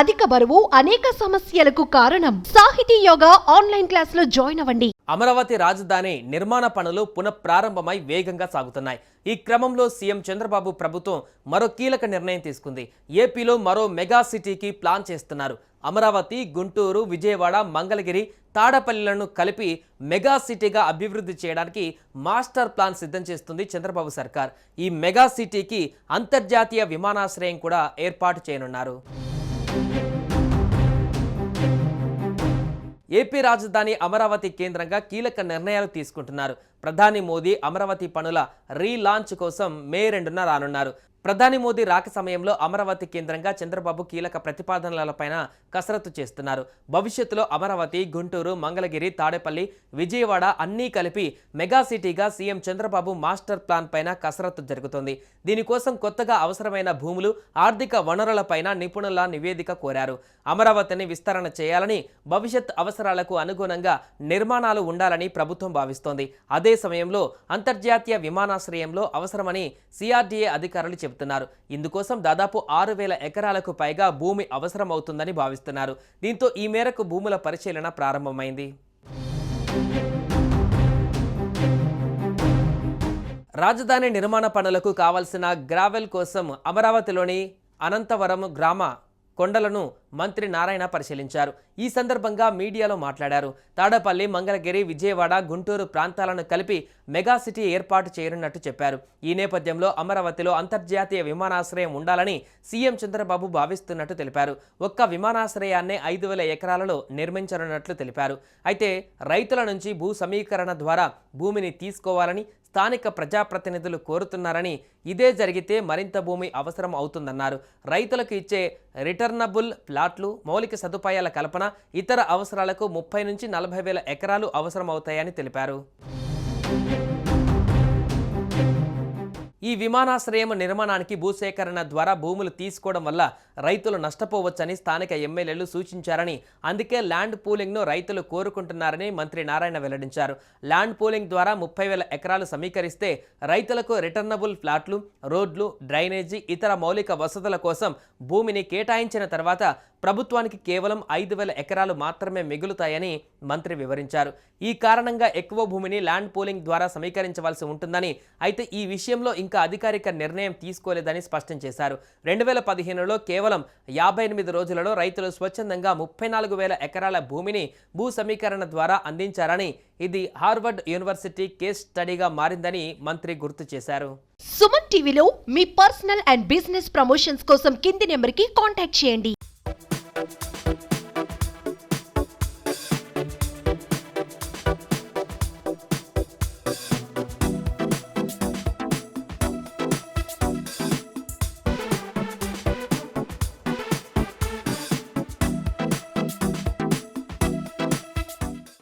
అధిక బరువు అనేక సమస్యలకు కారణం. సాహితీ యోగా ఆన్లైన్ క్లాసులో జాయిన్ అవ్వండి. అమరావతి రాజధాని నిర్మాణ పనులు పునఃప్రారంభమై వేగంగా సాగుతున్నాయి. ఈ క్రమంలో సీఎం చంద్రబాబు ప్రభుత్వం మరో కీలక నిర్ణయం తీసుకుంది. ఏపీలో మరో మెగా సిటీకి ప్లాన్ చేస్తున్నారు. అమరావతి గుంటూరు విజయవాడ మంగళగిరి తాడపల్లిలను కలిపి మెగా సిటీగా అభివృద్ధి చేయడానికి మాస్టర్ ప్లాన్ సిద్ధం చేస్తుంది చంద్రబాబు సర్కార్. ఈ మెగా సిటీకి అంతర్జాతీయ విమానాశ్రయం కూడా ఏర్పాటు చేయనున్నారు. ఏపీ రాజధాని అమరావతి కేంద్రంగా కీలక నిర్ణయాలు తీసుకుంటున్నారు. ప్రధాని మోదీ అమరావతి పనుల రీలాంచ్ కోసం మే రెండున రానున్నారు. ప్రధాని మోదీ రాక సమయంలో అమరావతి కేంద్రంగా చంద్రబాబు కీలక ప్రతిపాదనలపైన కసరత్తు చేస్తున్నారు. భవిష్యత్తులో అమరావతి గుంటూరు మంగళగిరి తాడేపల్లి విజయవాడ అన్నీ కలిపి మెగా సిటీగా సీఎం చంద్రబాబు మాస్టర్ ప్లాన్ పైన కసరత్తు జరుగుతోంది. దీనికోసం కొత్తగా అవసరమైన భూములు ఆర్థిక వనరులపైన నిపుణుల నివేదిక కోరారు. అమరావతిని విస్తరణ చేయాలని భవిష్యత్ అవసరాలకు అనుగుణంగా నిర్మాణాలు ఉండాలని ప్రభుత్వం భావిస్తోంది. అదే సమయంలో అంతర్జాతీయ విమానాశ్రయంలో అవసరమని సిఆర్డీఏ అధికారులు చెబుతారు చెబుతున్నారు ఇందుకోసం దాదాపు ఆరు వేల ఎకరాలకు పైగా భూమి అవసరమవుతుందని భావిస్తున్నారు. దీంతో ఈ మేరకు భూముల పరిశీలన ప్రారంభమైంది. రాజధాని నిర్మాణ పనులకు కావలసిన గ్రావెల్ కోసం అమరావతిలోని అనంతవరం గ్రామ కొండలను మంత్రి నారాయణ పరిశీలించారు. ఈ సందర్భంగా మీడియాలో మాట్లాడారు. తాడపల్లి మంగళగిరి విజయవాడ గుంటూరు ప్రాంతాలను కలిపి మెగా సిటీ ఏర్పాటు చేయనున్నట్టు చెప్పారు. ఈ నేపథ్యంలో అమరావతిలో అంతర్జాతీయ విమానాశ్రయం ఉండాలని సీఎం చంద్రబాబు భావిస్తున్నట్టు తెలిపారు. ఒక్క విమానాశ్రయాన్నే ఐదు వేల ఎకరాలలో నిర్మించనున్నట్లు తెలిపారు. అయితే రైతుల నుంచి భూ సమీకరణ ద్వారా భూమిని తీసుకోవాలని స్థానిక ప్రజాప్రతినిధులు కోరుతున్నారని ఇదే జరిగితే మరింత భూమి అవసరం అవుతుందన్నారు. రైతులకు ఇచ్చే రిటర్నబుల్ ప్లాట్లు మౌలిక సదుపాయాల కల్పన ఇతర అవసరాలకు ముప్పై నుంచి నలభై వేల ఎకరాలు అవసరమవుతాయని తెలిపారు. ఈ విమానాశ్రయం నిర్మాణానికి భూసేకరణ ద్వారా భూములు తీసుకోవడం వల్ల రైతులు నష్టపోవచ్చని స్థానిక ఎమ్మెల్యేలు సూచించారని అందుకే ల్యాండ్ పూలింగ్ను రైతులు కోరుకుంటున్నారని మంత్రి నారాయణ వెల్లడించారు. ల్యాండ్ పూలింగ్ ద్వారా ముప్పై వేల ఎకరాలు సమీకరిస్తే రైతులకు రిటర్నబుల్ ఫ్లాట్లు రోడ్లు డ్రైనేజీ ఇతర మౌలిక వసతుల కోసం భూమిని కేటాయించిన తర్వాత ప్రభుత్వానికి కేవలం ఐదు వేల ఎకరాలు మాత్రమే మిగులుతాయని మంత్రి వివరించారు. ఈ కారణంగా ఎక్కువ భూమిని ల్యాండ్ పోలింగ్ ద్వారా సమీకరించవలసి ఉంటుందని అయితే ఈ విషయంలో ఇంకా అధికారిక నిర్ణయం తీసుకోలేదని స్పష్టం చేశారు. రెండు వేల పదిహేనులో కేవలం యాభై ఎనిమిది రోజులలో రైతులు స్వచ్ఛందంగా ముప్పై నాలుగు వేల ఎకరాల భూమిని భూ సమీకరణ ద్వారా అందించారని ఇది హార్వర్డ్ యూనివర్సిటీ కేస్ స్టడీగా మారిందని మంత్రి గుర్తు చేశారు. సుమన్ టీవీలో మీ పర్సనల్ అండ్ బిజినెస్ ప్రమోషన్స్ కోసం కింది నెంబర్కి కాంటాక్ట్ చేయండి.